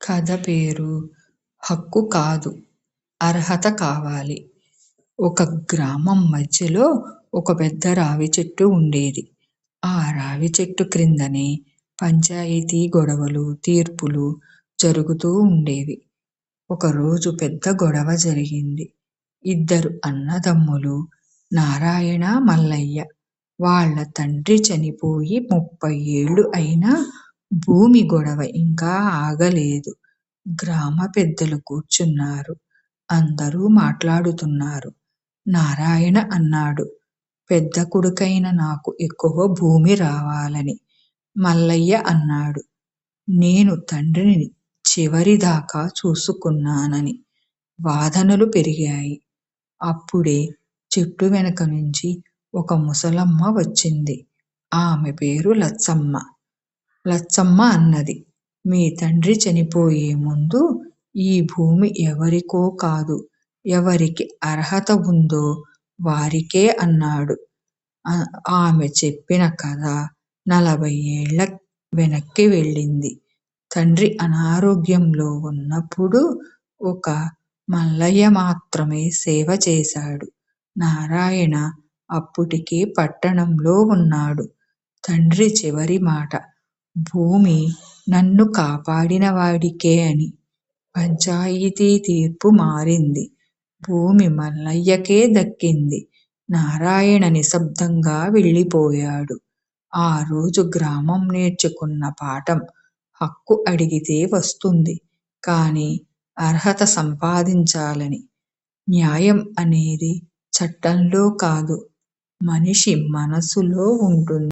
కథ పేరు హక్కు కాదు అర్హత కావాలి ఒక గ్రామం మధ్యలో ఒక పెద్ద రావి చెట్టు ఉండేది. ఆ రావి చెట్టు క్రిందనే పంచాయతీ గొడవలు, తీర్పులు జరుగుతూ ఉండేవి. ఒకరోజు పెద్ద గొడవ జరిగింది. ఇద్దరు అన్నదమ్ములు నారాయణ, మల్లయ్య. వాళ్ళ తండ్రి చనిపోయి ముప్పై ఏళ్ళు అయినా భూమి గొడవ ఇంకా ఆగలేదు. గ్రామ పెద్దలు కూర్చున్నారు. అందరూ మాట్లాడుతున్నారు. నారాయణ అన్నాడు పెద్ద కొడుకైన నాకు ఎక్కువ భూమి రావాలని. మల్లయ్య అన్నాడు నేను తండ్రిని చివరిదాకా చూసుకున్నానని. వాదనలు పెరిగాయి. అప్పుడే చెట్టు వెనక నుంచి ఒక ముసలమ్మ వచ్చింది. ఆమె పేరు లచ్చమ్మ. లచ్చమ్మ అన్నది మీ తండ్రి చనిపోయే ముందు ఈ భూమి ఎవరికో కాదు ఎవరికి అర్హత ఉందో వారికే అన్నాడు. ఆమె చెప్పిన కథ నలభై ఏళ్ళ వెనక్కి వెళ్ళింది. తండ్రి అనారోగ్యంలో ఉన్నప్పుడు ఒక మల్లయ్య మాత్రమే సేవ చేశాడు. నారాయణ అప్పటికే పట్టణంలో ఉన్నాడు. తండ్రి చివరి మాట భూమి నన్ను కాపాడినవాడికే అని. పంచాయితీ తీర్పు మారింది. భూమి మల్లయ్యకే దక్కింది. నారాయణ నిశ్శబ్దంగా వెళ్ళిపోయాడు. ఆ రోజు గ్రామం నేర్చుకున్న పాఠం హక్కు అడిగితే వస్తుంది. కానీ అర్హత సంపాదించాలని. న్యాయం అనేది చట్టంలో కాదు మనిషి మనసులో ఉంటుంది.